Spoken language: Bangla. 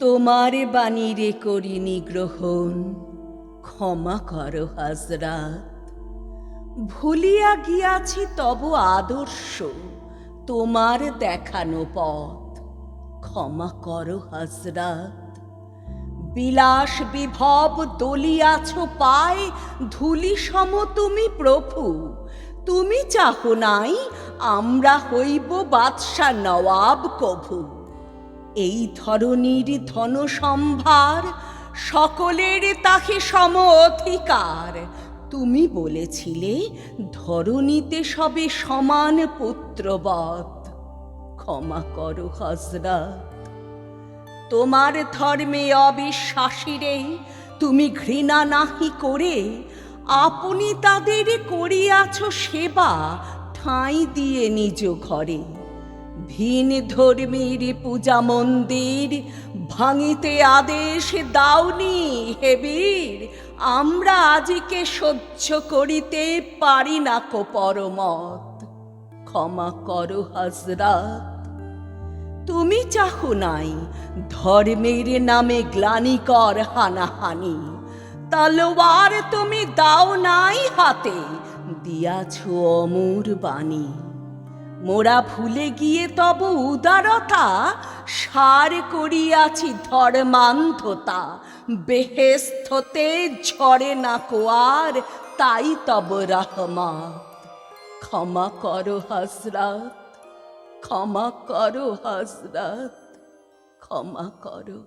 তোমার বাণীরে করিনি গ্রহণ। ক্ষমা করো হাজরাত ভুলিয়া গিয়াছি তব আদর্শ, তোমার দেখানো পথ। ক্ষমা করো হাজরাত বিলাস বিভব দলিয়াছ পায় ধুলি সম তুমি প্রভু। তুমি চাহো নাই, আমরা হইব বাদশা নওয়াব কভু। এই ধরনীর ধন সম্ভার সকলের তাকে সম অধিকার তুমি বলেছিলে ধরণীতে সবে সমান পুত্রবৎ। ক্ষমা করো হজরত তোমার ধর্মে অবিশ্বাসীরে তুমি ঘৃণা নাহি করে, আপনি তাদের করিয়াছ সেবা ঠাঁই দিয়ে নিজ ঘরে। ভিন ধর্মীর পূজা মন্দির, ভাঙিতে আদেশ দাওনি হেবীর আমরা আজিকে সহ্য করিতে পারি না কো পরমত। ক্ষমা করো হজরত তুমি চাহো নাই ধর্মের নামে গ্লানিকর হানাহানি। তলোয়ার তুমি দাও নাই হাতে, দিয়াছ অমর বাণী। মোরা ভুলে গিয়ে তব উদারতা, সার করিয়াছি ধর্মান্ধতা। বেহেস্থতে ঝরে না কোয়ার, তাই তব রহমা ক্ষমা করো হাসরাত ক্ষমা করো হাসরাত ক্ষমা করো।